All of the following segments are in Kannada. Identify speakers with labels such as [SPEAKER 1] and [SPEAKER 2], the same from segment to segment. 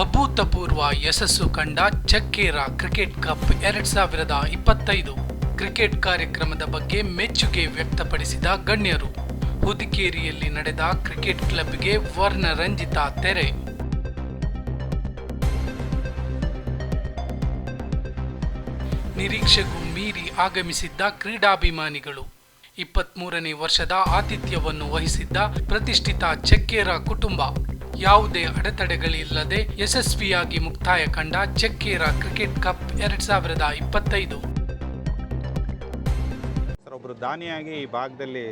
[SPEAKER 1] ಅಭೂತಪೂರ್ವ ಯಶಸ್ಸು ಕಂಡ ಚಕ್ಕೇರ ಕ್ರಿಕೆಟ್ ಕಪ್ ಎರಡ್ ಸಾವಿರದ ಇಪ್ಪತ್ತೈದು. ಕ್ರಿಕೆಟ್ ಕಾರ್ಯಕ್ರಮದ ಬಗ್ಗೆ ಮೆಚ್ಚುಗೆ ವ್ಯಕ್ತಪಡಿಸಿದ ಗಣ್ಯರು, ಹುದಿಕೇರಿಯಲ್ಲಿ ನಡೆದ ಕ್ರಿಕೆಟ್ ಕ್ಲಬ್ಗೆ ವರ್ಣರಂಜಿತ ತೆರೆ. ನಿರೀಕ್ಷೆಗೂ ಮೀರಿ ಆಗಮಿಸಿದ್ದ ಕ್ರೀಡಾಭಿಮಾನಿಗಳು, ಇಪ್ಪತ್ಮೂರನೇ ವರ್ಷದ ಆತಿಥ್ಯವನ್ನು ವಹಿಸಿದ್ದ ಪ್ರತಿಷ್ಠಿತ ಚಕ್ಕೇರ ಕುಟುಂಬ. ಯಾವುದೇ ಅಡೆತಡೆಗಳಿಲ್ಲದೆ ಯಶಸ್ವಿಯಾಗಿ ಮುಕ್ತಾಯ ಕಂಡ ಚೆಕ್ಕೇರ ಕ್ರಿಕೆಟ್ ಕಪ್ ಎರಡ್ ಸಾವಿರದ ಇಪ್ಪತ್ತೈದು.
[SPEAKER 2] ಸರ್ ಒಬ್ಬರು ದಾನಿಯಾಗಿ ಈ ಭಾಗದಲ್ಲಿ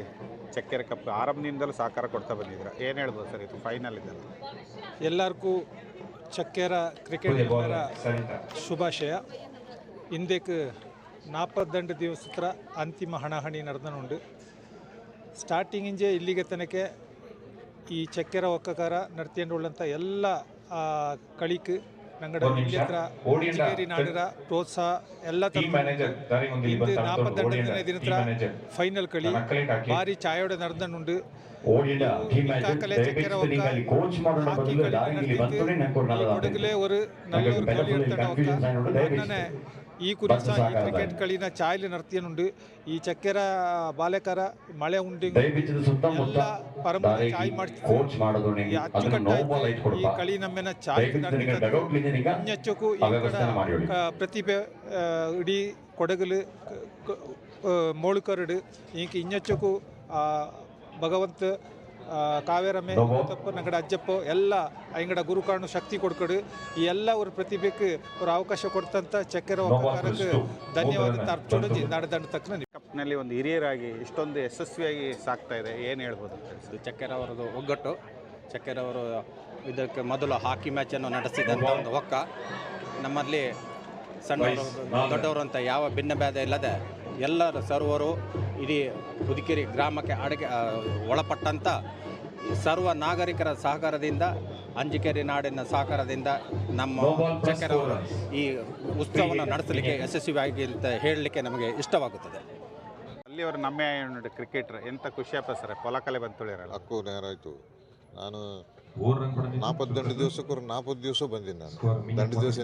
[SPEAKER 2] ಚಕ್ಕೆರ ಕಪ್ ಆರಂಭದಿಂದಲೂ ಸಹಕಾರ ಕೊಡ್ತಾ ಬಂದಿದ್ರು ಏನು ಹೇಳ್ಬೋದು ಸರ್ ಇದು ಫೈನಲ್ ಇದೆ
[SPEAKER 3] ಎಲ್ಲರಿಗೂ ಚಕ್ಕೆರ ಕ್ರಿಕೆಟ್ ಪ್ಲೇಯರ ಶುಭಾಶಯ. ಇಂದಕ್ಕೆ ನಾಲ್ಪತ್ತೆಂಟು ದಿವಸತ್ರ ಅಂತಿಮ ಹಣಾಹಣಿ ನಡೆದನುಂಡು ಸ್ಟಾರ್ಟಿಂಗಿಂಜೆ ಇಲ್ಲಿಗೆ ತನಕ ಈ ಚಕ್ಕೆರ ಒಕ್ಕಕಾರ ನಡ್ತೇಂಡುಳ್ಳಂಥ ಎಲ್ಲ ಕಳಿಕು ഞങ്ങളുടെ ഇന്ത്യത്ര ജിഗേരി നാടിറ പ്രോത്സാഹ എല്ലാ ഇത് നാൽപ്പത്തെണ്ണത്തിന് ഇതിനത്ര ഫൈനൽ കളി ഭാരി ചായയോടെ നടന്നുണ്ട് ഇത്താക്കലെ ചക്കര ഒരു നല്ലൊരു ಈ കുരിശ ഈ ക്രിക്കറ്റ് ಕಳಿನ ಚಾಯಲಿ നിർത്തിയുണ്ട് ഈ ಚಕ್ಕೆರ ಬಾಲೆಕರ ಮಳೆ ಉಂಡಿ ಎಲ್ಲ ಪರಮ ಚಾಯ್ ಮಾಡ್ತಿದ್ವಿ ಅಚ್ಚುಕಟ್ಟ ಈ ಕಳಿ ನಮ್ಮೆನ ಚಾಯ್ ಇನ್ನೆಚ್ಚಕ್ಕೂ ಈ ಪ್ರತಿಭೆ ಇಡೀ ಕೊಡಗಲು ಮೋಳುಕರಡು ಈಗ ಇನ್ನೆಚ್ಚಕ್ಕೂ ಭಗವಂತ ಆ, ಕಾವೇರಮ್ಮೆ ತಪ್ಪ ನಂಗಡ ಅಜ್ಜಪ್ಪ ಎಲ್ಲ ಐಂಗಡ ಗುರುಕಾಣು ಶಕ್ತಿ ಕೊಡ್ಕೊಡು ಈ ಎಲ್ಲ ஒரு ಪ್ರತಿಭೆಗೆ ஒரு ಅವಕಾಶ ಕೊಡ್ತಂತ ಚಕ್ಕೆರ ಒಕ್ಕಕಾರಕ್ಕೆ ಧನ್ಯವಾದ ಅರ್ಚೊಡಜಿ ನಡೆದಂಡ ತಕ್ಕನ
[SPEAKER 2] ಕಪ್ನಲ್ಲಿ ಒಂದು ಹಿರಿಯರಾಗಿ ಇಷ್ಟೊಂದು ಯಶಸ್ವಿಯಾಗಿ ಸಾಕ್ತಾ ಇದೆ ಏನು ಹೇಳ್ಬೋದು ಅಂತ ಹೇಳಿ ಸರ್?
[SPEAKER 4] ಇದು ಚಕ್ಕೆರೆ ಅವರದು ಒಗ್ಗಟ್ಟು ಚಕ್ಕೆರೆ ಅವರು ಇದಕ್ಕೆ ಮೊದಲು ಹಾಕಿ ಮ್ಯಾಚನ್ನು ನಡೆಸಿದಂಥ ಒಂದು ಒಕ್ಕ ನಮ್ಮಲ್ಲಿ ಸಣ್ಣವರು ದೊಡ್ಡವರು ಅಂತ ಯಾವ ಭಿನ್ನ ಭೇದ ಇಲ್ಲದೆ ಎಲ್ಲರ ಸರ್ವರು ಇಡೀ ಹುದುಕೇರಿ ಗ್ರಾಮಕ್ಕೆ ಅಡಗೆ ಒಳಪಟ್ಟಂಥ ಸರ್ವ ನಾಗರಿಕರ ಸಹಕಾರದಿಂದ ಅಂಜಿಕೇರಿ ನಾಡಿನ ಸಹಕಾರದಿಂದ ನಮ್ಮ ಚಕ್ಕರವರು ಈ ಉತ್ಸವವನ್ನು ನಡೆಸಲಿಕ್ಕೆ ಯಶಸ್ವಿಯಾಗಿ ಅಂತ ಹೇಳಲಿಕ್ಕೆ ನಮಗೆ ಇಷ್ಟವಾಗುತ್ತದೆ.
[SPEAKER 2] ಅಲ್ಲಿಯವರು ನಮ್ಮೆ ಕ್ರಿಕೆಟರ್ ಎಂಥ ಖುಷಿಯಪ್ಪ ಸರ್? ಪೊಲಕಲೆ ಬಂತುಳಿರಲ್ಲ
[SPEAKER 5] ಹಕ್ಕು ನೇರಾಯ್ತು ನಾನು ನಾಪತ್ತೆಂಟು ದಿವಸಕ್ಕೂ ನಾಲ್ಪತ್ತು ದಿವಸ ಬಂದಿನಿ ನಾನು. ದಂಡು ದಿವಸ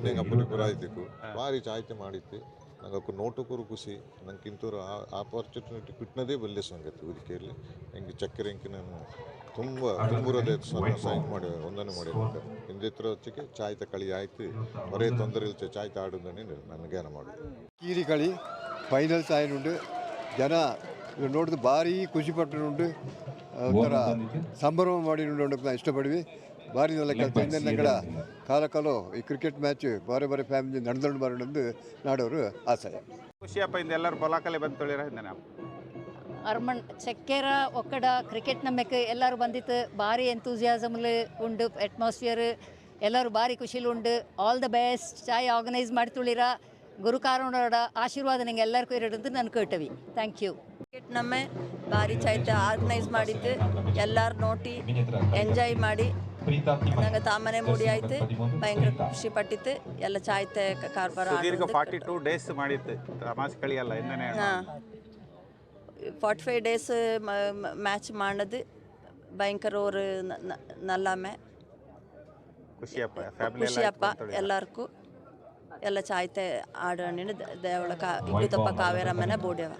[SPEAKER 5] ಭಾರಿ ಚಾಯ್ತಿ ಮಾಡಿತ್ತು. ನಂಗೆ ಅಕ್ಕ ನೋಟಕ್ಕೂರು ಖುಷಿ ನಂಗೆ ಆ ಆಪರ್ಚುನಿಟಿ ಕಿಟ್ನದೇ ಬಲ್ಲೆ ಸಂಗತಿ ಉದಿಕೆಯಲ್ಲಿ ಹೆಂಗೆ ಚಕ್ಕರೆ ನಾನು ತುಂಬ ತುಂಬುರದೇ ಸೈನ್ ಮಾಡಿ ಒಂದನೇ ಮಾಡಿ ಹಿಂದಿತ್ರ ಹೊತ್ತಿಗೆ ಚಾಯ್ತ ಕಳಿ ಆಯ್ತು. ಬರೇ ತೊಂದರೆ ಇಲ್ಲ ಚಾಯ್ತ ಆಡೋದನ್ನೇ ನನ್ನ ಜ್ಞಾನ ಮಾಡೋದು.
[SPEAKER 6] ಕೀರಿ ಕಳಿ ಫೈನಲ್ಸ್ ಉಂಟು. ಜನ ನೋಡಿದ್ರೆ ನೋಡಿದ ಭಾರಿ ಖುಷಿ ಪಟ್ಟನುಂಡು ಒಂಥರ ಸಂಭ್ರಮ ಮಾಡಿ ನಾ ಇಷ್ಟಪಡ್ವಿ. ಭಾರಿ நல்ல ಕಾಲ ಕಾಲ ಈ ಕ್ರಿಕೆಟ್ ಮ್ಯಾಚ್ ಬಾರಿ ಬಾರಿ ಫ್ಯಾಮಿಲಿ ನಡೆದೊಂಡು ಬರೋಣಂದು ನಾಡೋರು ಆಸೆ.
[SPEAKER 2] ಖುಷಿಯಪ್ಪ ಇಂದ ಎಲ್ಲರೂ ಬಲಾಕಲೆ ಬಂದು ತೊಳಿರ ಹಿಂದೆ ನಾವು.
[SPEAKER 7] ಅರ್ಮಣ್ ಚೆಕ್ಕೇರ ಒಕ್ಕಡ ಕ್ರಿಕೆಟ್ ನಮ್ಮಕ್ಕೆ ಎಲ್ಲರೂ ಬಂದಿತ್ತು. ಭಾರಿ ಎಂತೂಸಿಯಾಸಮ್ಲು ಉಂಡು ಅಟ್ಮಾಸ್ಫಿಯರ್ ಎಲ್ಲರೂ ಭಾರಿ ಖುಷಿಲಿ ಉಂಡು. ಆಲ್ ದ ಬೆಸ್ಟ್ ಚಾಯ್ ಆರ್ಗನೈಸ್ ಮಾಡ್ತುಳಿರ ಗುರುಕಾರಣೋಡ ಆಶೀರ್ವಾದ ನಿಂಗೆ ಎಲ್ಲರಿಗೂ ಇರೋದು ನಾನು ಕೇಟವಿ ಥ್ಯಾಂಕ್ ಯು
[SPEAKER 8] ಕ್ರಿಕೆಟ್ ನಮ್ಮೆ ಭಾರಿ ಚಾಯ್ತ ಆರ್ಗನೈಸ್ ಮಾಡಿದ್ದು. ಎಲ್ಲರೂ ನೋಡಿ ಎಂಜಾಯ್ ಮಾಡಿ. ನಂಗೆ ತಾಮನೆ ಮೂಡಿ ಆಯ್ತು. ಭಯಂಕರ ಖುಷಿ ಪಟ್ಟಿತ್ತು. ಎಲ್ಲ ಚಾಯ್ತೆ ಕಾರ್ಬಾರ
[SPEAKER 2] ಸುದೀರ್ಘ ಫಾರ್ಟಿ ಟೂ ಡೇಸ್ ಮಾಡಿತ್ತು. ಎಂದನೇ
[SPEAKER 8] ಹಾಂ. ಫಾರ್ಟಿ ಫೈವ್ ಡೇಸ್ ಮ್ಯಾಚ್ ಮಾಡದು ಭಯಂಕರ ஒரு ನಲ್ಲಮ್ಮೆ
[SPEAKER 2] ಖುಷಿಯಪ್ಪ
[SPEAKER 8] ಎಲ್ಲರಿಗೂ ಎಲ್ಲ ಚಾಯ್ತೆ ಆಡೋಣ ದೇವಳ ಕಾ ಇಗುತ್ತಪ್ಪ ಕಾವೇರಮ್ಮನ ಬೋಡ್ಯವ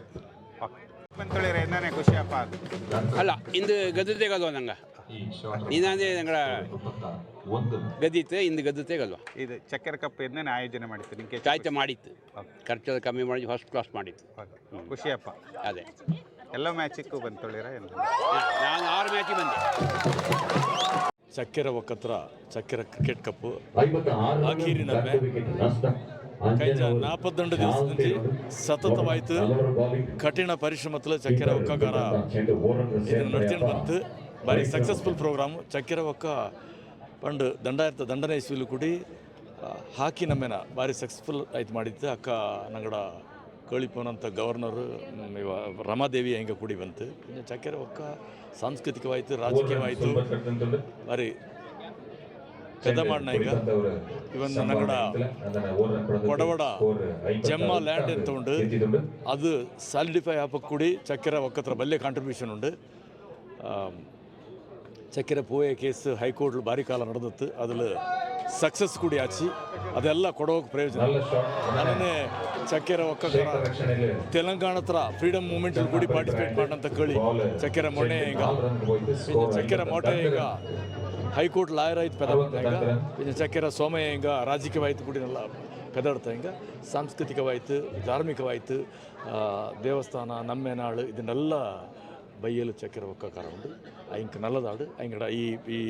[SPEAKER 2] ಖುಷಿಯಪ್ಪ
[SPEAKER 9] ಅಲ್ಲ ಇಂದು ಗದ್ದೆ ನಂಗೆ. ಇದಂದ್ರೆ ಒಂದು ಗದ್ದಿತ್ತು ಇಂದು ಗದ್ದತೆಗಲ್ವಾ
[SPEAKER 2] ಇದು ಚಕ್ಕೆರೆ ಕಪ್ ಇದನ್ನ ಆಯೋಜನೆ ಮಾಡಿತ್ತು ನಿಮಗೆ
[SPEAKER 9] ಚಾಯ್ತೆ ಮಾಡಿತ್ತು. ಖರ್ಚು ಕಮ್ಮಿ ಮಾಡಿ ಫಸ್ಟ್ ಕ್ಲಾಸ್ ಮಾಡಿತ್ತು.
[SPEAKER 2] ಖುಷಿಯಪ್ಪ.
[SPEAKER 9] ಅದೇ.
[SPEAKER 2] ಎಲ್ಲ ಮ್ಯಾಚಿಗೂ ಬಂದು ತೊಳಿರ
[SPEAKER 9] ನಾನು ಆರು ಮ್ಯಾಚಿಗೆ ಬಂದೆ.
[SPEAKER 10] ಚಕ್ಕೆರೆ ಒಕ್ಕತ್ರ ಚಕ್ಕೆರೆ ಕ್ರಿಕೆಟ್ ಕಪ್ಪು. ಆಖೀರಿನ ಕೈ ನಾಲ್ಪತ್ತೆಂಟು ದಿವಸದಲ್ಲಿ ಸತತವಾಯಿತು. ಕಠಿಣ ಪರಿಶ್ರಮದಲ್ಲಿ ಚಕ್ಕೆರೆ ಒಕ್ಕಗಾರ ಇದನ್ನು ನಡ್ಕೊಂಡು ಬಂತು. ಭಾರಿ ಸಕ್ಸಸ್ಫುಲ್ ಪ್ರೋಗ್ರಾಮ್ ಚಕ್ಕೆರೆ ಒಕ್ಕ ಪಂಡು ಇರ್ತ ದಂಡನೆ ಇಸ್ವಿಲು ಕೂಡಿ ಹಾಕಿ ನಮ್ಮೇನ ಭಾರಿ ಸಕ್ಸಸ್ಫುಲ್ ಆಯ್ತು ಮಾಡಿದ್ದೆ. ಅಕ್ಕ ನಂಗಡ ಕೋಳಿಪೋನಂಥ ಗವರ್ನರು ಇವ ರಮಾದೇವಿ ಹೆಂಗೆ ಕೂಡಿ ಬಂತು. ಚಕ್ಕೆರೆ ಒಕ್ಕ ಸಾಂಸ್ಕೃತಿಕವಾಯಿತು ರಾಜಕೀಯವಾಯಿತು ಭಾರಿ ಕದ ಮಾಡ್ನ ಈಗ ಇವನ್ ನಂಗಡ ಕೊಡವಡ ಜಮ್ಮ ಲ್ಯಾಂಡ್ ಅಂತ ಉಂಡು ಅದು ಸಾಲಿಡಿಫೈ ಆಪಕ್ಕೆ ಕೂಡಿ ಚಕ್ಕೆರೆ ಒಕ್ಕತ್ರ ಬಲ್ಲೆ ಕಾಂಟ್ರಿಬ್ಯೂಷನ್ ಉಂಡು. ಚಕ್ಕೆರೆ ಪೋಯೆ ಕೇಸ್ ಹೈಕೋರ್ಟ್ ಬಾರಿ ಕಾಲ ನಡೆದತ್ತು. ಅದ್ರಲ್ಲಿ ಸಕ್ಸಸ್ ಕೂಡ ಹಚ್ಚಿ ಅದೆಲ್ಲ ಕೊಡೋಕೆ ಪ್ರಯೋಜನ ನಾನೇ ಚಕ್ಕೆರ ಒಕ್ಕರ ತೆಲಂಗಾಣ ಹತ್ರ ಫ್ರೀಡಮ್ ಮೂಮೆಂಟಲ್ಲಿ ಕೂಡಿ ಪಾರ್ಟಿಸಿಪೇಟ್ ಮಾಡಂತ ಕೇಳಿ ಚಕ್ಕೆರೆ ಮೊನ್ನೆ ಈಗ. ಚಕ್ಕೆರ ಮೊಟ್ಟೆ ಈಗ ಹೈಕೋರ್ಟ್ ಲಾಯರ್ ಆಯ್ತು ಪೆದಾಡ್ತಾಗ ಚಕ್ಕೆರ ಸೋಮಯ್ಯ ಹಿಂಗ ರಾಜಕೀಯವಾಯ್ತು ಎಲ್ಲ ಪೆದಾಡ್ತಾ ಹಿಂಗ ಸಾಂಸ್ಕೃತಿಕವಾಯ್ತು, ಧಾರ್ಮಿಕವಾಯ್ತು ದೇವಸ್ಥಾನ, ನಮ್ಮೆನಾಳು, ಇದನ್ನೆಲ್ಲ ಬೈಯಲು ಚಕ್ಕೆರ ಒಕ್ಕಕಾರ ಉಂಡು ಐಂಕ್ ನಲ್ಲದಾಡು ಐಂಗಡ ಈ ಈ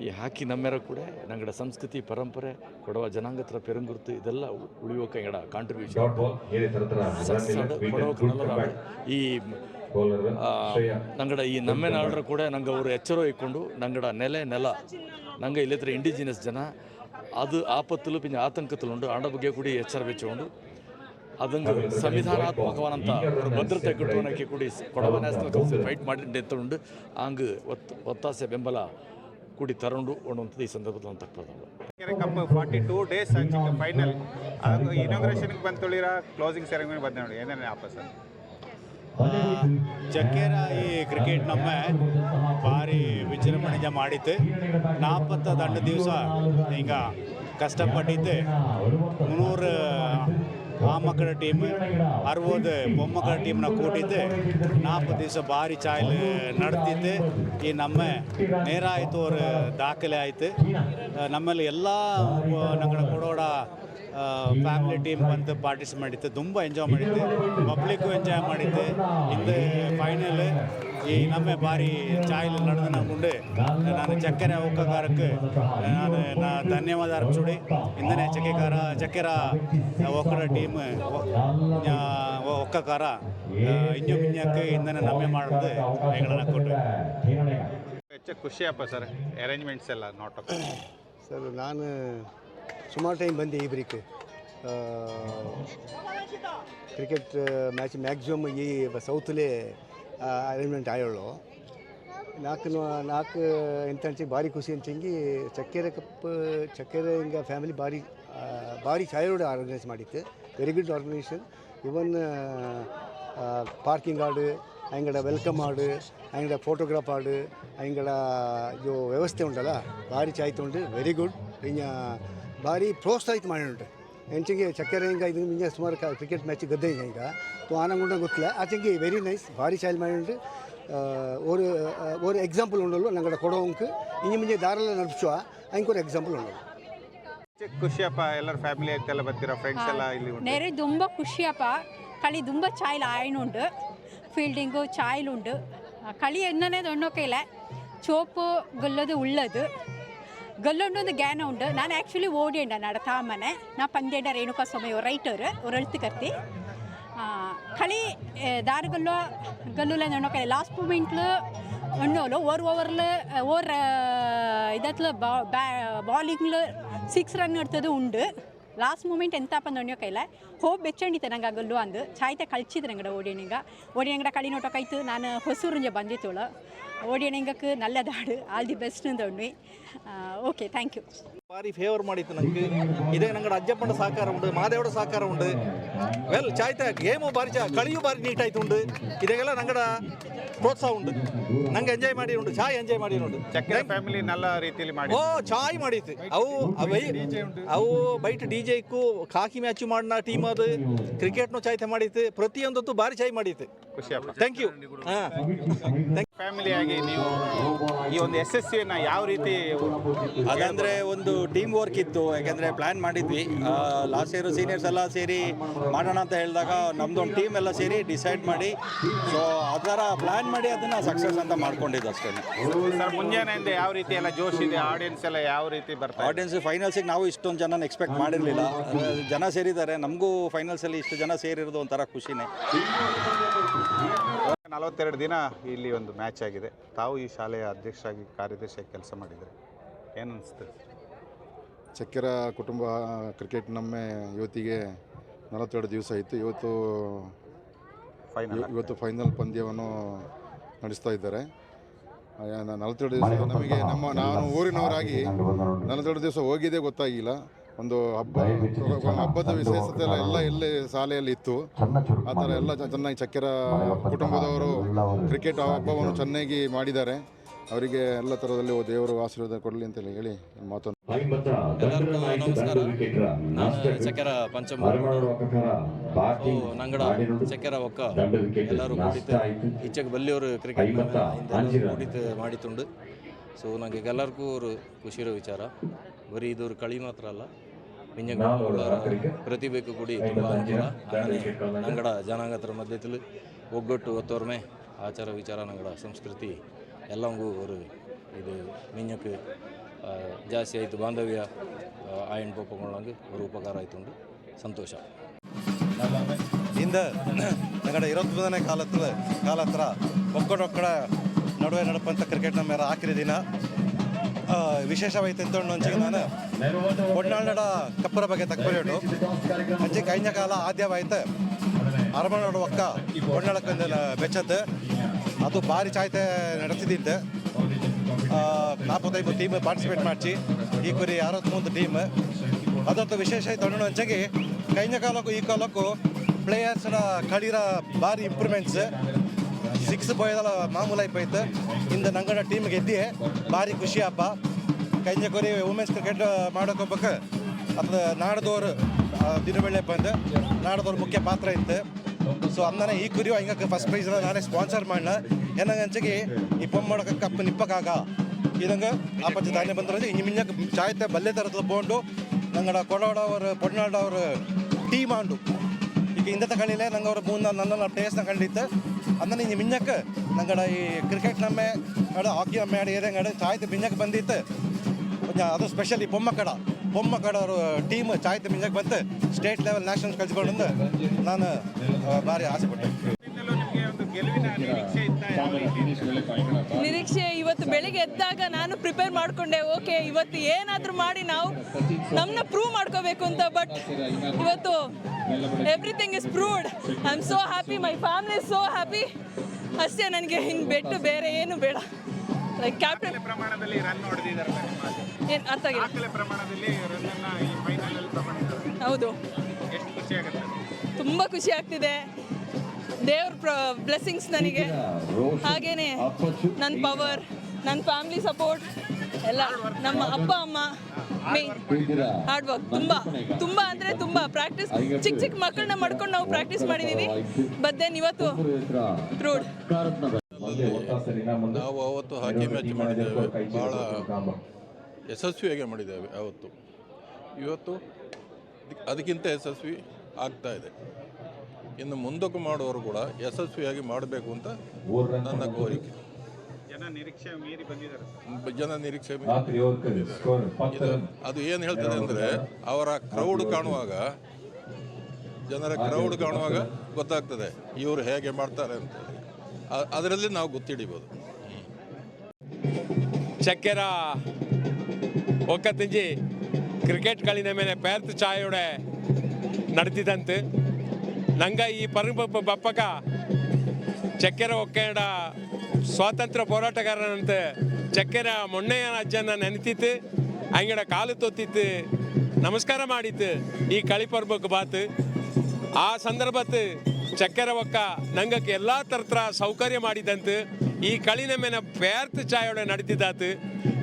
[SPEAKER 10] ಈ ಹಾಕಿ ನಮ್ಮೆರ ಕೂಡ ನಂಗಡ ಸಂಸ್ಕೃತಿ ಪರಂಪರೆ ಕೊಡವ ಜನಾಂಗತ್ರ ಪೆರಂಗುರ್ತು ಇದೆಲ್ಲ ಉಳಿಯೋಕೆ ಎಂಗಡ ಕಾಂಟ್ರಿಬ್ಯೂಷನ್ ಈ ನಂಗಡ ಈ ನಮ್ಮೆ ಆಳ್ರ ಕೂಡ ನಂಗೆ ಅವರು ಎಚ್ಚರ ಇಕ್ಕೊಂಡು ನಂಗಡ ನೆಲೆ ನೆಲ. ನಂಗೆ ಇಲ್ಲಿತ್ರ ಇಂಡಿಜಿನಸ್ ಜನ ಅದು ಆಪತ್ತಲು ಪಿಂಜ ಆತಂಕತಲು ಆಂಡ ಬಗ್ಗೆ ಕೂಡಿ ಎಚ್ಚರ ಬೆಚ್ಚಕೊಂಡು ಅದಂಗೆ ಸಂವಿಧಾನಾತ್ಮಕವಾದಂಥ ಒಂದು ಭದ್ರತೆ ಕಟ್ಟುವನಕ್ಕೆ ಕೂಡಿ ಕೊಡವ ನ್ಯಾಷನಲ್ ಕೌನ್ಸಿಲ್ ಫೈಟ್ ಮಾಡಿ ತಗೊಂಡು ಹಂಗೆ ಒತ್ತು ಒತ್ತಾಸೆ ಬೆಂಬಲ ಕೂಡಿ ತಗೊಂಡು ಅನ್ನುವಂಥದ್ದು ಈ ಸಂದರ್ಭದಲ್ಲಿ ಅಂತ ತಪ್ಪದ
[SPEAKER 2] cup forty two days final ಅದು ಇನಾಗ್ರೇಷನ್ಗೆ ಬಂದು ತೊಳಿರ? ಕ್ಲೋಸಿಂಗ್ ಸೆರೆಮನಿ ಬಂದ ನೋಡಿ. ಏನೇನು ಆಪಸ್
[SPEAKER 11] ಚಕ್ಕೇರ ಈ ಕ್ರಿಕೆಟ್ ನಮ್ಮ ಭಾರಿ ವಿಜೃಂಭಣೆಯ ಮಾಡಿತ್ತು. ನಾಪತ್ತ ದಂಡ ದಿವಸ ಈಗ ಕಷ್ಟಪಟ್ಟಿದ್ದು. ಮುನ್ನೂರು ಆಮಕ್ಕಳ ಟೀಮ್ ಅರವತ್ತು ಮೊಮ್ಮಕ್ಕಳ ಟೀಮ್ನ ಕೂಟಿದ್ದು ನಾಲ್ಕು ದಿವಸ ಭಾರಿ ಚಾಯ್ಲ್ ನಡೆದಿತ್ತು ಈ ನಮ್ಮ ನೇರ ಆಯಿತು ಅವ್ರ ದಾಖಲೆ ಆಯಿತು ನಮ್ಮಲ್ಲಿ ಎಲ್ಲ ನಗಳ ಕೊಡೋಡ ಫ್ಯಾಮಿಲಿ ಟೀಮ್ ಬಂದು ಪಾರ್ಟಿಸಿಪೇಟ್ ಮಾಡಿತ್ತು ತುಂಬ ಎಂಜಾಯ್ ಮಾಡಿತ್ತು ಪಬ್ಲಿಕ್ಕು ಎಂಜಾಯ್ ಮಾಡಿತ್ತು ಹಿಂದೆ ಫೈನಲ್ ಈ ನಮ್ಮ ಬಾರಿ ಚಾಯ್ಲ್ ನಡೆದ ಮುಂದೆ ನಾನು ಚಕ್ಕೆರೆ ಒಕ್ಕಾರಕ್ಕೆ ನಾನು ನಾ ಧನ್ಯವಾದ ಅರ್ಪಿಸುಡಿ. ಇಂದನೆ ಚಕ್ಕೆಕಾರ ಚಕ್ಕೆರ ಒಕ್ಕರ ಟೀಮ್ ಒಕ್ಕಕಾರ ಇಂಜು ಮಿಂಜಕ್ಕೆ ಇಂದನೆ ನಮ್ಮೆ ಮಾಡೋದು ಕೈಗಳನ್ನು ಕೊಟ್ಟು.
[SPEAKER 2] ಹೆಚ್ಚು ಖುಷಿ ಅಪ್ಪ ಸರ್ ಅರೇಂಜ್ಮೆಂಟ್ಸ್ ಎಲ್ಲ ನೋಟ.
[SPEAKER 6] ಸರ್ ನಾನು ಸುಮಾರು ಟೈಮ್ ಬಂದೆ ಈ ಬ್ರೀಕ್ ಕ್ರಿಕೆಟ್ ಮ್ಯಾಚ್ ಮ್ಯಾಕ್ಸಿಮಮ್ ಈ ಸೌತ್ಲೇ ಅರೇಂಜ್ಮೆಂಟ್ ಆಯೋಳು. ನಾಲ್ಕು ನಾಲ್ಕು ಎಂತ ಅಂಚೆ ಭಾರಿ ಖುಷಿ ಅಂಚಂಗಿ ಚಕ್ಕೆರೆ ಕಪ್ ಚಕ್ಕೆರೆ ಹಿಂಗ ಫ್ಯಾಮಿಲಿ ಭಾರಿ ಆ, ಭಾರಿ ಛಾಯೋಡು ಆರ್ಗನೈಸ್ ಮಾಡಿತ್ತು. Very good organisation even parking ಆಡು ಅಂಗಡ ವೆಲ್ಕಮ್ ಆಡು ಅಂಗಡ ಫೋಟೋಗ್ರಾಫ್ ಆಡು ಅಂಗಡ ಇದು ವ್ಯವಸ್ಥೆ ಉಂಟಲ್ಲ ಭಾರಿ ಚಾಯ್ತು ಉಂಟು ವೆರಿ ಗುಡ್ ಇನ್ನ ಭಾರಿ ಪ್ರೋತ್ಸಾಹಿತ ಮಾಡಿ ಉಂಟು. ಹೆಂಚಿಗೆ ಚಕ್ಕರೆ ಹಿಂಗೆ ಇದು ಹಿಂಗೆ ಸುಮಾರು ಕ್ರಿಕೆಟ್ ಮ್ಯಾಚ್ ಗದ್ದೆ ಈಗ ಈಗ ಆನಂಗುಂಡ ಗೊತ್ತಿಲ್ಲ ಆಚೆಗೆ ವೆರಿ ನೈಸ್ ಭಾರಿ ಚೈಲ್ಡ್ ಮೈಂಡ್ ஒரு ஒரு எக்ஸாம்பிள் உண்டல்லோ நாங்களோட குடவுக்கு இங்கே மிஞ்சி தாராள நடிச்சுவா அதுக்கு ஒரு ಎಕ್ಸಾಂಪಲ್
[SPEAKER 2] ಉಂಟು ಖುಷಿಯಪ್ಪ ಎಲ್ಲರ ಫ್ಯಾಮಿಲಿ ಆಯ್ತೆಲ್ಲ ಬರ್ತೀರಾ ಫ್ರೆಂಡ್ಸ್ ಎಲ್ಲ ಇಲ್ಲಿ
[SPEAKER 12] ನೆರೆ ತುಂಬ ಖುಷಿಯಪ್ಪ കളി തുമ്പ ചായൽ ആയനുണ്ട് ഫീൽഡിങ് ചായലുണ്ട് കളി എന്നെ തൊണ്ണൊക്കെ ചോപ്പ് ഗുള്ളത് ഉള്ളത് ಗಲ್ಲೊಂದೊಂದು ಜ್ಞಾನ ಉಂಡು ನಾನು ಆ್ಯಕ್ಚುಲಿ ಓಡಿಯಂಡ ನಾಡ ತಾಮನೆ ನಾ ಪಂದ್ಯಂಡ ರೇಣುಕಾ ಸ್ವಾಮಿ ಅವ್ರು ರೈಟರ್ ಅವ್ರು ಎಳ್ತುಕರ್ತಿ களி தாருகல்லோ கல்லுல நோக்க லாஸ்ட் மூமெண்ட்ல ஒன்றும் ஒரு ஓவரில் ஒரு இதத்தில் பாலிங்கில் சிக்ஸ் ரன் எடுத்தது உண்டு ಲಾಸ್ಟ್ ಮೂಮೆಂಟ್ ಎಂತ ಪಂದೊಣ್ಯೋ ಕೈಲ ಹೋಗಿ ಬೆಚ್ಚಂಡಿತೆ ನಂಗೆ ಗಲ್ಲು ಅಂದು ಚಾಯ್ತೆ ಕಳ್ಚಿದ್ರೆ ನಂಗಡ ಓಡಿಯನಿಂಗ ಓಡಿಯಂಗಡ ಕಳಿ ನೋಟೋಕಾಯ್ತು ನಾನು ಹೊಸೂರಿಂಜೆ ಬಂದಿತ್ತೋಳು ಓಡಿಯನಿಂಗಕ್ಕೆ ನಲ್ಲದಾಡು ಆಲ್ ದಿ ಬೆಸ್ಟ್ ಅಂದೊಂಡ್ವಿ ಓಕೆ ಥ್ಯಾಂಕ್ ಯು
[SPEAKER 13] ಭಾರಿ ಫೇವರ್ ಮಾಡಿತ್ತು ನಂಗೆ ಇದೇ ನಂಗಡ ಅಜ್ಜಪ್ಪನ ಸಹಕಾರ ಉಂಟು ಮಾದೇವಡ ಸಹಕಾರ ಉಂಟು ವೆಲ್ ಚಾಯ್ತ ಗೇಮು ಬಾರಿ ಚಾ ಕಳಿಯು ಬಾರಿ ನೀಟ್ ಆಯ್ತು ಉಂಟು ಇದೆಲ್ಲ ನಂಗಡ ಪ್ರೋತ್ಸಾಹ ಉಂಟು. ನಂಗೆ ಎಂಜಾಯ್ ಮಾಡಿ ಉಂಟು ಚಾಯ್ ಎಂಜಾಯ್ ಮಾಡಿ ಉಂಟು.
[SPEAKER 2] ಚಕ್ಕೆರೆ ಫ್ಯಾಮಿಲಿ ನಲ್ಲ ರೀತಿಯಲ್ಲಿ ಮಾಡಿ
[SPEAKER 13] ಓ ಚಾಯ್ ಮಾಡಿತ್ತು ಅವು ಅವೈ ಅವು ಬೈಟ್ ಡಿ ಜೆಕ್ಕೂ ಕಾಕಿ ಮ್ಯಾಚ್ ಮಾಡಿನ ಟೀಮ್ ಅದು. ಕ್ರಿಕೆಟ್ನು ಚಾಯ್ತೆ ಮಾಡಿತ್ತು ಪ್ರತಿಯೊಂದತ್ತು ಭಾರಿ ಚಾಯ್ ಮಾಡಿತ್ತು ಥ್ಯಾಂಕ್ ಯು ಹಾಂ.
[SPEAKER 2] ಫ್ಯಾಮಿಲಿ ಆಗಿ ನೀವು ಈ ಒಂದು ಎಸ್ ಎಸ್ ಸಿನ ಯಾವ ರೀತಿ
[SPEAKER 4] ಅದಂದರೆ ಒಂದು ಟೀಮ್ ವರ್ಕ್ ಇತ್ತು. ಯಾಕಂದ್ರೆ ಪ್ಲ್ಯಾನ್ ಮಾಡಿದ್ವಿ. ಲಾಸ್ಟ್ ಇಯರ್ ಸೀನಿಯರ್ಸ್ ಎಲ್ಲ ಸೇರಿ ಮಾಡೋಣ ಅಂತ ಹೇಳಿದಾಗ ನಮ್ದೊಂದು ಟೀಮ್ ಎಲ್ಲ ಸೇರಿ ಡಿಸೈಡ್ ಮಾಡಿ. ಸೊ ಅದರ ಪ್ಲ್ಯಾನ್ ಮಾಡಿ ಅದನ್ನ ಸಕ್ಸಸ್ ಅಂತ ಮಾಡ್ಕೊಂಡಿದ್ದು ಅಷ್ಟೇ
[SPEAKER 2] ಸರ್ ಮುಂಜಾನೆಯಿಂದ ಯಾವ ರೀತಿ ಎಲ್ಲ ಜೋಶ್ ಇದೆ ಆಡಿಯನ್ಸ್ ಎಲ್ಲ ಯಾವ ರೀತಿ ಬರ್ತಾರೆ
[SPEAKER 4] ಆಡಿಯನ್ಸ್ ಫೈನಲ್ಸಿಗೆ ನಾವು ಇಷ್ಟೊಂದು ಜನ ಎಕ್ಸ್ಪೆಕ್ಟ್ ಮಾಡಿರಲಿಲ್ಲ. ಜನ ಸೇರಿದ್ದಾರೆ ನಮಗೂ ಫೈನಲ್ಸಲ್ಲಿ ಇಷ್ಟು ಜನ ಸೇರಿರೋದು ಒಂಥರ ಖುಷಿನೇ.
[SPEAKER 2] ನಲವತ್ತೆರಡು ದಿನ ಇಲ್ಲಿ ಒಂದು ಮ್ಯಾಚ್ ಆಗಿದೆ. ತಾವು ಈ ಶಾಲೆಯ ಅಧ್ಯಕ್ಷರಾಗಿ ಕಾರ್ಯದರ್ಶಿಯಾಗಿ ಕೆಲಸ ಮಾಡಿದರೆ. ಏನು ಅನಿಸ್ತದೆ
[SPEAKER 14] ಚಕ್ಕೆರ ಕುಟುಂಬ ಕ್ರಿಕೆಟ್ ನಮ್ಮ ಇವತ್ತಿಗೆ ನಲವತ್ತೆರಡು ದಿವಸ ಇತ್ತು ಇವತ್ತು
[SPEAKER 2] ಫೈನಲ್
[SPEAKER 14] ಇವತ್ತು ಫೈನಲ್ ಪಂದ್ಯವನ್ನು ನಡೆಸ್ತಾ ಇದ್ದಾರೆ. ನಲವತ್ತೆರಡು ದಿವಸ ನಮಗೆ ನಮ್ಮ ನಾನು ಊರಿನವರಾಗಿ ನಲವತ್ತೆರಡು ದಿವಸ ಹೋಗಿದ್ದೇ ಗೊತ್ತಾಗಿಲ್ಲ. ಒಂದು ಹಬ್ಬ ಹಬ್ಬದ ವಿಶೇಷತೆ ಎಲ್ಲ ಎಲ್ಲ ಎಲ್ಲೇ ಶಾಲೆಯಲ್ಲಿ ಇತ್ತು. ಆ ಥರ ಎಲ್ಲ ಚೆನ್ನಾಗಿ ಚಕ್ಕೆರ ಕುಟುಂಬದವರು ಕ್ರಿಕೆಟ್ ಹಬ್ಬವನ್ನು ಚೆನ್ನಾಗಿ ಮಾಡಿದ್ದಾರೆ. ಅವರಿಗೆ ಎಲ್ಲ ತರದಲ್ಲಿ ದೇವರು ಆಶೀರ್ವಾದ ಕೊಡಲಿ ಅಂತ ಹೇಳಿ ನನ್ನ ಮಾತನ್ನು.
[SPEAKER 4] ಎಲ್ಲರಿಗೂ ನಮಸ್ಕಾರ. ನಾನು ಚಕ್ಕೆರ ಪಂಚಮೂರು ನಂಗಡ ಚಕ್ಕೆರ ಒಕ್ಕ ಎಲ್ಲರೂ ಕೂಡಿತು ಈಚೆಗೆ ಬಲ್ಲಿಯವರು ಕ್ರಿಕೆಟ್ ಕೂಡಿತು ಮಾಡಿತುಂಡು ಸೊ ನನಗೆ ಎಲ್ಲರಿಗೂ ಅವರು ಖುಷಿರೋ ವಿಚಾರ. ಬರೀ ಇದು ಕಳಿ ಮಾತ್ರ ಅಲ್ಲ. ಪ್ರತಿಭೆಗೂ ಕೂಡಿ ತುಂಬ ಅನುಕೂಲ. ನಂಗಡ ಜನಾಂಗತರ ಮಧ್ಯದಲ್ಲಿ ಒಗ್ಗಟ್ಟು ಒತ್ತೋರ್ಮೆ ಆಚಾರ ವಿಚಾರ ನಂಗಡ ಸಂಸ್ಕೃತಿ எல்லாங்க ಅವರು ಇದು ಮಿಂಜಕ್ಕೆ ಜಾಸ್ತಿ ಆಯಿತು ಬಾಂಧವ್ಯ ಆಯನ್ ಪೊಪ್ಪಗಳಂಗೆ ಅವರು ಉಪಕಾರ ಆಯಿತು ಉಂಟು ಸಂತೋಷ.
[SPEAKER 13] ಇಂದ ಕಾಲ ഇരുപത്തൊമ്പതിനെ കാലത്തിൽ കാലത്ര ಒಕ್ಕಡೊಕ್ಕಡ ನಡುವೆ ನಡಪಂಥ ಕ್ರಿಕೆಟ್ ನಮ್ಮ ಮೇಲೆ ಹಾಕಿರಿ ದಿನ ವಿಶೇಷವಾಯ್ತು ಅಂತ ಅಂಚಿಗೆ ನಾನು. ಒಡ್ನಾಳ್ನಡ ಕಪ್ಪರ ಬಗ್ಗೆ ತಕ್ಕೊಟ್ಟು ಅಂಚೆ ಕೈನ ಕಾಲ ಆದ್ಯವಾಯ್ತು. ಅರಮನಾಡು ಒಕ್ಕ ಒಡ್ನಾಳಕ್ಕೊಂದು ಬೆಚ್ಚತ್ತೆ. ಅದು ಭಾರಿ ಚಾಯ್ತೆ ನಡೆಸಿದ್ದೆ ನಾಲ್ಪತ್ತೈದು ಟೀಮ್ ಪಾರ್ಟಿಸಿಪೇಟ್ ಮಾಡಿಸಿ, ಈ ಕುರಿ ಅರವತ್ತ್ಮೂರು ಟೀಮ್ ಅದಂತೂ ವಿಶೇಷ ಆಯ್ತು ಅಣ್ಣ ಅಂಚಾಗಿ ಕೈಂಜ ಕಾಲಕ್ಕೂ ಈ ಕಾಲಕ್ಕೂ ಪ್ಲೇಯರ್ಸ್ನ ಕಳೀರ ಭಾರಿ ಇಂಪ್ರೂವ್ಮೆಂಟ್ಸ್ ಸಿಕ್ಸ್ ಬಾಯ್ದಲ್ಲ ಮಾಮೂಲು ಆಯ್ತು ಇಂದ ನಂಗಡ ಟೀಮ್ ಗೆದ್ದಿ ಭಾರಿ ಖುಷಿ ಹಬ್ಬ. ಕೈನ ಕೊರಿ ವುಮೆನ್ಸ್ ಕ್ರಿಕೆಟ್ ಮಾಡೋಕೆ ಹೋಗ್ಬೇಕು. ಅದು ದಿನ ಬೆಳೆ ಬಂದು ನಾಡದವ್ರ ಮುಖ್ಯ ಪಾತ್ರ ಇತ್ತು. ಸೊ ಅಂದನೆ ಈ ಕುರಿಯು ಹಿಂಗೆ ಫಸ್ಟ್ ಪ್ರೈಸ್ ನಾನೇ ಸ್ಪಾನ್ಸರ್ ಮಾಡ್ನ ಏನಂಗೆ ಅಂಚೆಗೆ ಈ ಪೊಮ್ಮಡಕ ಕಪ್ಪು ನಿಪ್ಪಕಾಗ ಇದಂಗೆ ಆ ಪಚ್ಚ ಧಾನ್ಯ ಬಂದ್ರೆ ಇನ್ನು ಮಿಂಜಕ್ಕೆ ಚಾಯ್ತೆ ಬಲ್ಲೆ ಥರದ ಬೋಂಡು ನಂಗಡ ಕೊಡೋಡವ್ರ ಪೊಡ್ನಾಡವ್ರ ಟೀಮ್ ಆಂಡು ಈಗ ಇಂದ ತಗೊಳ್ಳಿಲ್ಲ ನಂಗೆ ಅವ್ರ ಮೂರು ನನ್ನ ಟೇಸ್ಟ್ನ ಕಂಡಿತ್ತು ಅಂದ್ರೆ ಇನ್ನು ಮಿಂಜಕ್ಕೆ ನಂಗಡ ಈ ಕ್ರಿಕೆಟ್ ನಮ್ಮೆ ಅಡ ಹಾಕಿ ನಮ್ಮೆ ಆಡಿ ಏರಂಗಡ ಚಾಯ್ತು ಮಿಂಜಕ್ಕೆ ಬಂದಿತ್ತು ಕೊಂಚ ಅದು ಸ್ಪೆಷಲ್ ಈ ಬೊಮ್ಮಕಡ ಅವರು ಟೀಮ್ ಚಾಯ್ ಮಿಂಜಕ್ಕೆ ಬಂತು. ಸ್ಟೇಟ್ ಲೆವೆಲ್ ನ್ಯಾಷನಲ್ ಕಳ್ಸ್ಕೊಂಡು ನಾನು ಭಾರಿ ಆಸೆ ಪಟ್ಟೆ.
[SPEAKER 2] ನಿರೀಕ್ಷೆ
[SPEAKER 15] ಇವತ್ತು ಬೆಳಿಗ್ಗೆ ಎದ್ದಾಗ ನಾನು ಪ್ರಿಪೇರ್ ಮಾಡ್ಕೊಂಡೆ, ಓಕೆ, ಇವತ್ತು ಏನಾದರೂ ಮಾಡಿ ನಾವು ನಮ್ಮನ್ನ ಪ್ರೂವ್ ಮಾಡ್ಕೋಬೇಕು ಅಂತ ಬಟ್ ಇವತ್ತು everything is proved I am so happy my family so happy ಅಷ್ಟೇ, ನನಗೆ ಹಿಂಗೆ ಬೆಟ್ಟು ಬೇರೆ ಏನು ಬೇಡ. ಲೈಕ್ ಕ್ಯಾಪ್ಟನ್
[SPEAKER 2] ಪ್ರಮಾಣದಲ್ಲಿ ರನ್ ಹೊಡೆದಿದ್ದಾರೆ
[SPEAKER 15] ಏನು ಅರ್ಥ ಆಗಿಲ್ಲ.
[SPEAKER 2] ದಾಖಲೆ ಪ್ರಮಾಣದಲ್ಲಿ ರನ್ ಅನ್ನ ಈ ಫೈನಲ್ ಅಲ್ಲಿ ತಗೊಂಡಿದ್ದಾರೆ
[SPEAKER 15] ಹೌದು.
[SPEAKER 2] ಎಷ್ಟು ಖುಷಿ ಆಗುತ್ತೆ?
[SPEAKER 15] ತುಂಬ ಖುಷಿ ಆಗ್ತಿದೆ. ದೇವ್ರ ಬ್ಲೆಸಿಂಗ್ಸ್ ಬ್ಲೆಸ್ಸಿಂಗ್ಸ್ ನನಗೆ. ಹಾಗೇನೆ ನನ್ನ ಪವರ್ ನನ್ನ ಫ್ಯಾಮಿಲಿ ಸಪೋರ್ಟ್ ಎಲ್ಲ ನಮ್ಮ ಅಪ್ಪ ಅಮ್ಮ ಹಾರ್ಡ್ ವರ್ಕ್ ತುಂಬಾ ತುಂಬ ಅಂದರೆ ತುಂಬ ಪ್ರಾಕ್ಟೀಸ್ ಚಿಕ್ಕ ಚಿಕ್ಕ ಮಕ್ಕಳನ್ನ ಮಾಡ್ಕೊಂಡು ನಾವು ಪ್ರಾಕ್ಟೀಸ್ ಮಾಡಿದೀವಿ. ಬಟ್ ದೆನ್ ಇವತ್ತು ಪ್ರೂಡ್
[SPEAKER 16] ನಾವು ಅವತ್ತು ಹಾಕಿ ಮ್ಯಾಚ್ ಮಾಡಿದ್ದೇವೆ. ಭಾಳ ಯಶಸ್ವಿಯಾಗಿ ಮಾಡಿದ್ದೇವೆ ಅವತ್ತು. ಇವತ್ತು ಅದಕ್ಕಿಂತ ಯಶಸ್ವಿ ಆಗ್ತಾ ಇದೆ. ಇನ್ನು ಮುಂದಕ್ಕೆ ಮಾಡುವವರು ಕೂಡ ಯಶಸ್ವಿಯಾಗಿ ಮಾಡಬೇಕು ಅಂತ ನನ್ನ ಕೋರಿಕೆ.
[SPEAKER 2] ಜನ ನಿರೀಕ್ಷೆ ಮೀರಿ ಬಂದಿದ್ದಾರೆ
[SPEAKER 16] ಬ- ಜನ ನಿರೀಕ್ಷೆ ಅದು ಏನು ಹೇಳ್ತದೆ ಅಂದರೆ ಅವರ ಕ್ರೌಡ್ ಕಾಣುವಾಗ ಜನರ ಕ್ರೌಡ್ ಕಾಣುವಾಗ ಗೊತ್ತಾಗ್ತದೆ ಇವರು ಹೇಗೆ ಮಾಡ್ತಾರೆ ಅಂತ. ಅದರಲ್ಲಿ ನಾವು ಗೊತ್ತಿಡಿಬೋದು.
[SPEAKER 17] ಚಕ್ಕೆರ ಒಕ್ಕತ್ತಿಂಜಿ ಕ್ರಿಕೆಟ್ ಕಳಿನ ಮೇಲೆ ಪೇರ್ತ್ ಚಾಯೋಡೆ ನಡೆದಿದಂತೆ ನಂಗ ಈ ಪರಂಪ ಬಪ್ಪಕ ಚಕ್ಕೆರ ಒಕ್ಕೇಡ ಸ್ವಾತಂತ್ರ್ಯ ಹೋರಾಟಗಾರನಂತೆ ಚಕ್ಕೆರ ಮೊನ್ನೆಯ ಅಜ್ಜನ ನೆನೆತಿತ್ತು. ಅಂಗಡ ಕಾಲು ತೊತ್ತಿತ್ತು. ನಮಸ್ಕಾರ ಮಾಡಿತ್ತು. ಈ ಕಳಿ ಪರ್ಬಕ್ಕೆ ಬಾತು. ಆ ಸಂದರ್ಭತ್ ಚಕ್ಕರ ಒಕ್ಕ ನಂಗಕ್ಕೆ ಎಲ್ಲ ಥರ ಸೌಕರ್ಯ ಮಾಡಿದಂತ ಈ ಕಳಿನ ಮೇಲೆ ವ್ಯರ್ಥ ಚಾಯೋಡೆ ನಡೆದಿದ್ದಾತ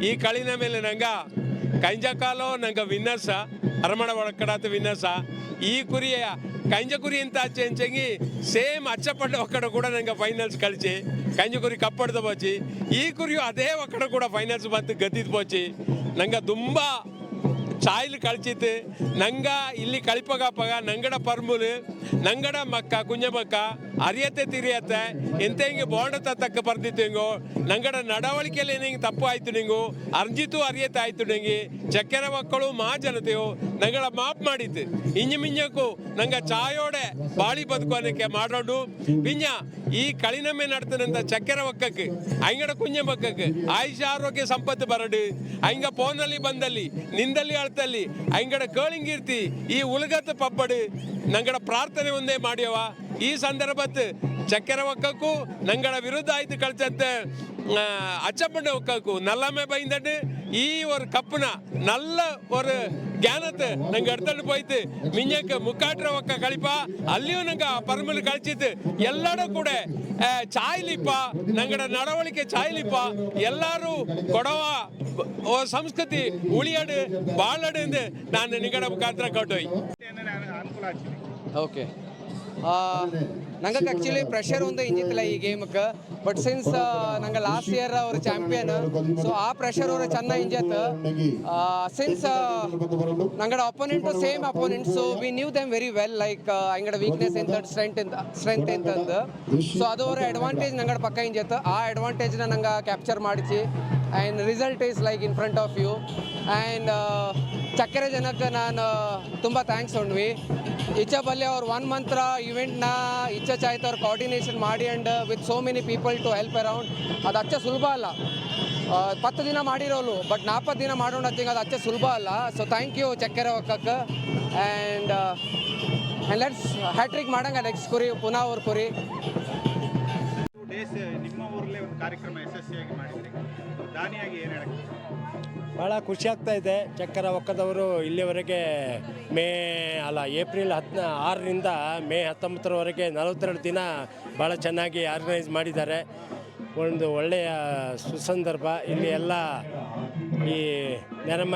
[SPEAKER 17] ಈ ಕಳಿನ ಮೇಲೆ ನಂಗ ಕಂಜಕಾಲೋ ನಂಗ ವಿನ್ಯಾಸ ಅರಮಣ ಒಳಕಡಾತ ವಿನ್ಯಾಸ ಈ ಕುರಿಯ ಕಂಜಕುರಿ ಅಂತ ಆಚೆ ಸೇಮ್ ಅಚ್ಚಪಡ್ಡ ಒಕ್ಕಡ ಕೂಡ ನಂಗೆ ಫೈನಲ್ಸ್ ಕಳಿಸಿ ಕಂಜಕುರಿ ಕಪ್ಪಡ್ದ ಬೋಚಿ ಈ ಕುರಿಯು ಅದೇ ಒಕ್ಕಡ ಕೂಡ ಫೈನಲ್ಸ್ ಬಂತು ಗದ್ದಿದ್ ಪೋಚಿ ನಂಗೆ ತುಂಬ ನಂಗ ಇಲ್ಲಿ ಕಳಿಪಗಪ್ಪಗ ನಂಗಡ ಪರ್ಮುಲು, ನಂಗಡ ಮಕ್ಕ ಕುಂಜಮಕ್ಕ ಅರಿಯತ್ತೆ, ತಿರಿಯತ್ತೆ. ಎಂತ ಹಿಂಗೆ ಬೋಂಡ ತಕ್ಕ ಬರ್ದಿತ್ತು ನಂಗಡ ನಡವಳಿಕೆಯಲ್ಲಿ ನಿಂಗೆ ತಪ್ಪು ಆಯ್ತು ನಿಂಗು. ಅರ್ಜಿತು ಅರಿಯತ್ತೆ ಆಯ್ತು ನಿಂಗೆ. ಚಕ್ಕೆರೆ ಮಕ್ಕಳು ಮಾ ಜನತೆಯು? ನಂಗಡ ಮಾಪ್ ಮಾಡಿತ್ತು ಇಂಜಿ ಮಿಂಜಕ್ಕೂ ನಂಗ ಚಾಯೋಡೆ ಬಾಳಿ ಬದುಕೋನಕ್ಕೆ ಮಾಡೋಡು ಪಿಂಜ ಈ ಕಳಿನಮ್ಮೆ ನಡ್ತನಂತ ಚಕ್ಕೆರ ಒಕ್ಕಕ್ಕೆ ಅಂಗಡ ಕುಂಜ ಪಕ್ಕಕ್ಕೆ ಆಯುಷ ಆರೋಗ್ಯ ಸಂಪತ್ತು ಬರಡು ಅಂಗ ಫೋನಲ್ಲಿ ಬಂದಲ್ಲಿ ನಿಂದಲ್ಲಿ ಅಳ್ತಲ್ಲಿ ಅಂಗಡ ಕೇಳಿಂಗಿರ್ತಿ ಈ ಉಲಗತ್ತ ಪಬ್ಬಡು ನಂಗಡ ಪ್ರಾರ್ಥನೆ ಒಂದೇ ಮಾಡ್ಯವ ಈ ಸಂದರ್ಭತ್ ಚಕ್ಕೆರೆ ಒಕ್ಕಕ್ಕೂ ನಂಗಳ ವಿರುದ್ಧ ಆಯ್ತು ಕಳ್ಸತ್ತೆ அச்சப்பண்ட உட்காக்கு நல்லாமே பயந்துட்டு ஈ ஒரு கப்புனா நல்ல ஒரு ஞானத்தை நாங்க எடுத்துட்டு போயிட்டு மிஞ்சக்கு முக்காட்டுற ஒக்க கழிப்பா அல்லியும் நாங்க பரமல் கழிச்சிட்டு எல்லாரும் கூட சாயலிப்பா நங்கட நடவடிக்கை சாயலிப்பா எல்லாரும் கொடவா ஒரு சம்ஸ்கிருதி உளியாடு வாழாடு நான் நிங்கட முக்காட்டுற
[SPEAKER 2] கோட்டோய் ஓகே.
[SPEAKER 18] ಓಕೆ ನಂಗೆ ಆ್ಯಕ್ಚುಲಿ ಪ್ರೆಷರ್ ಒಂದು ಇಂಜಿತ್ತಿಲ್ಲ ಈ ಗೇಮ್ಗೆ ಬಟ್ ಸಿನ್ಸ್ ನಂಗೆ ಲಾಸ್ಟ್ ಇಯರ್ ಅವ್ರ ಚಾಂಪಿಯನ್ ಸೊ ಆ ಪ್ರೆಷರ್ ಅವ್ರ ಚೆನ್ನಾಗಿ ಇಂಜತ್ since ನಂಗಡ opponent same opponent so we knew them very well like ಅಂಗಡ weakness ಎಂತ ಸ್ಟ್ರೆಂತ್ ಎಂತ ಸ್ಟ್ರೆಂತ್ ಎಂತಂದು ಸೊ ಅದು ಅವರ ಅಡ್ವಾಂಟೇಜ್ ನಂಗಡ ಪಕ್ಕ ಇಂಜತ್ ಆ ಅಡ್ವಾಂಟೇಜ್ನ ನಂಗೆ ಕ್ಯಾಪ್ಚರ್ ಮಾಡಿಸಿ and result is like in front of you and Chakkere ಜನಕ್ಕೆ ನಾನು ತುಂಬ ಥ್ಯಾಂಕ್ಸ್ ಉಂಡ್ವಿ ಇಚ್ಛಾ ಬಲ್ಲಿ ಅವ್ರು ಒನ್ ಮಂತ್ರ ಇವೆಂಟ್ನ ಇಚ್ಛಾ ಚಾಯ್ತು ಅವ್ರು ಕೋಆರ್ಡಿನೇಷನ್ ಮಾಡಿ and with so many people to help around ಅದು ಅಚ್ಚ ಸುಲಭ ಅಲ್ಲ. ಪತ್ತು ದಿನ ಮಾಡಿರೋಲು ಬಟ್ ನಾಲ್ಪತ್ತು ದಿನ ಮಾಡೋಣ ಹತ್ತಿಂಗ್ ಅದು ಅಚ್ಚ ಸುಲಭ ಅಲ್ಲ. ಸೊ ಥ್ಯಾಂಕ್ ಯು ಚಕ್ಕರೆ ಒಕ್ಕಕ್ಕೆ ಆ್ಯಂಡ್ ಲೆಟ್ಸ್ ಹ್ಯಾಟ್ರಿಕ್ ಮಾಡಂಗ ನೆಕ್ಸ್ಟ್ ಕುರಿ, ಪುನಃ ಅವ್ರ ಕುರಿ.
[SPEAKER 2] ನಿಮ್ಮ ಊರಲ್ಲೇ ಒಂದು ಕಾರ್ಯಕ್ರಮ ಯಶಸ್ವಿಯಾಗಿ ಮಾಡಿದ್ರಿ. ದಾನಿಯಾಗಿ ಏನು ಹೇಳಕ್ಕೆ
[SPEAKER 19] ಭಾಳ ಖುಷಿ ಆಗ್ತಾ ಇದೆ. ಚಕ್ಕರ ಒಕ್ಕದವರು ಇಲ್ಲಿವರೆಗೆ ಮೇ, ಅಲ್ಲ, ಏಪ್ರಿಲ್ ಹದಿನ ಆರರಿಂದ ಮೇ ಹತ್ತೊಂಬತ್ತರವರೆಗೆ ನಲವತ್ತೆರಡು ದಿನ ಭಾಳ ಚೆನ್ನಾಗಿ ಆರ್ಗನೈಸ್ ಮಾಡಿದ್ದಾರೆ. ಒಂದು ಒಳ್ಳೆಯ ಸುಸಂದರ್ಭ. ಇಲ್ಲಿ ಎಲ್ಲ ಈ ನೆರಮ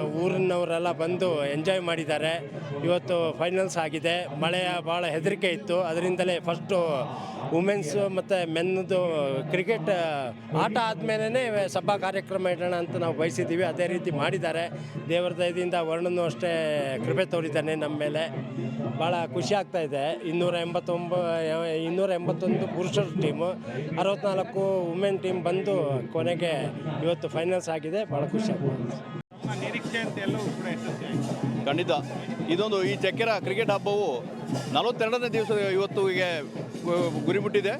[SPEAKER 19] ಊರಿನವರೆಲ್ಲ ಬಂದು ಎಂಜಾಯ್ ಮಾಡಿದ್ದಾರೆ. ಇವತ್ತು ಫೈನಲ್ಸ್ ಆಗಿದೆ. ಮಳೆಯ ಭಾಳ ಹೆದರಿಕೆ ಇತ್ತು. ಅದರಿಂದಲೇ ಫಸ್ಟು ವುಮೆನ್ಸು ಮತ್ತು ಮೆನ್ದು ಕ್ರಿಕೆಟ್ ಆಟ ಆದಮೇಲೆ ಸಭಾ ಕಾರ್ಯಕ್ರಮ ಇಡೋಣ ಅಂತ ನಾವು ಬಯಸಿದ್ದೀವಿ. ಅದೇ ರೀತಿ ಮಾಡಿದ್ದಾರೆ. ದೇವರ ದಯದಿಂದ ವರ್ಣನು ಅಷ್ಟೇ ಕೃಪೆ ತೋರಿದ್ದಾನೆ ನಮ್ಮ ಮೇಲೆ. ಭಾಳ ಖುಷಿ ಆಗ್ತಾ ಇದೆ. ಇನ್ನೂರ ಎಂಬತ್ತೊಂಬ ಇನ್ನೂರ ಎಂಬತ್ತೊಂದು ಪುರುಷರ ಟೀಮು ಅರವತ್ತ್ನಾಲ್ಕು ವುಮೆನ್ ಟೀಮ್ ಬಂದು ಕೊನೆಗೆ ಇವತ್ತು ಫೈನಲ್ಸ್ ಆಗಿದೆ. ಭಾಳ ಖುಷಿ ಆಗ್ತದೆ
[SPEAKER 20] ಖಂಡಿತ. ಇದೊಂದು ಈ ಚಕ್ಕೆರ ಕ್ರಿಕೆಟ್ ಹಬ್ಬವು ನಲವತ್ತೆರಡನೇ ದಿವಸ ಇವತ್ತಿಗೆ ಗುರಿ ಮುಟ್ಟಿದೆ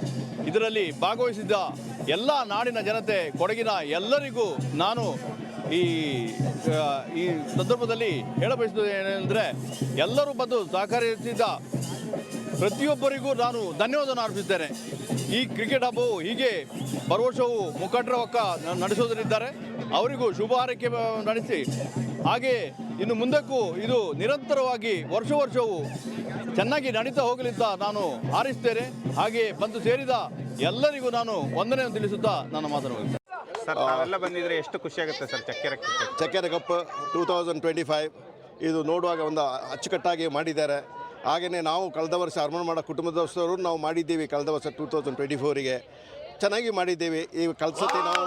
[SPEAKER 20] ಇದರಲ್ಲಿ ಭಾಗವಹಿಸಿದ್ದ ಎಲ್ಲ ನಾಡಿನ ಜನತೆ, ಕೊಡಗಿನ ಎಲ್ಲರಿಗೂ ನಾನು ಈ ಈ ಸಂದರ್ಭದಲ್ಲಿ ಹೇಳಬಯಸುವುದು ಏನೆಂದರೆ, ಎಲ್ಲರೂ ಬಂದು ಸಹಕರಿಸಿದ್ದ ಪ್ರತಿಯೊಬ್ಬರಿಗೂ ನಾನು ಧನ್ಯವಾದವನ್ನು ಅರ್ಪಿಸುತ್ತೇನೆ. ಈ ಕ್ರಿಕೆಟ್ ಹಬ್ಬವು ಹೀಗೆ ವರ್ಷವೂ ಮುಖಂಡರ ಒಕ್ಕ ನಡೆಸೋದರಿದ್ದಾರೆ ಅವರಿಗೂ ಶುಭ ಹಾರೈಕೆ ನಡೆಸಿ, ಹಾಗೆ ಇನ್ನು ಮುಂದಕ್ಕೂ ಇದು ನಿರಂತರವಾಗಿ ವರ್ಷ ವರ್ಷವೂ ಚೆನ್ನಾಗಿ ನಡೀತಾ ಹೋಗಲಿಂತ ನಾನು ಹಾರಿಸ್ತೇನೆ. ಹಾಗೆ ಬಂದು ಸೇರಿದ ಎಲ್ಲರಿಗೂ ನಾನು ವಂದನೆಯನ್ನು ತಿಳಿಸುತ್ತಾ ನನ್ನ ಮಾತನಾಡುತ್ತೇನೆ
[SPEAKER 2] ಸರ್ ನಾವೆಲ್ಲ ಬಂದಿದ್ರೆ ಎಷ್ಟು ಖುಷಿ ಆಗುತ್ತೆ ಸರ್ ಚಕ್ಕೆರೆ ಚಕ್ಕೆರ
[SPEAKER 21] Chakkere cup two thousand twenty five ಇದು ನೋಡುವಾಗ ಒಂದು ಅಚ್ಚುಕಟ್ಟಾಗಿ ಮಾಡಿದ್ದಾರೆ. ಹಾಗೆಯೇ ನಾವು ಕಳೆದ ವರ್ಷ ಅರ್ಮನ್ ಮಾಡೋ ಕುಟುಂಬದವರು ನಾವು ಮಾಡಿದ್ದೀವಿ ಕಳೆದ ವರ್ಷ ಟೂ ತೌಸಂಡ್ ಟ್ವೆಂಟಿ ಫೋರಿಗೆ ಚೆನ್ನಾಗಿ ಮಾಡಿದ್ದೀವಿ. ಈ ಕಲ್ಸತಿ ನಾವು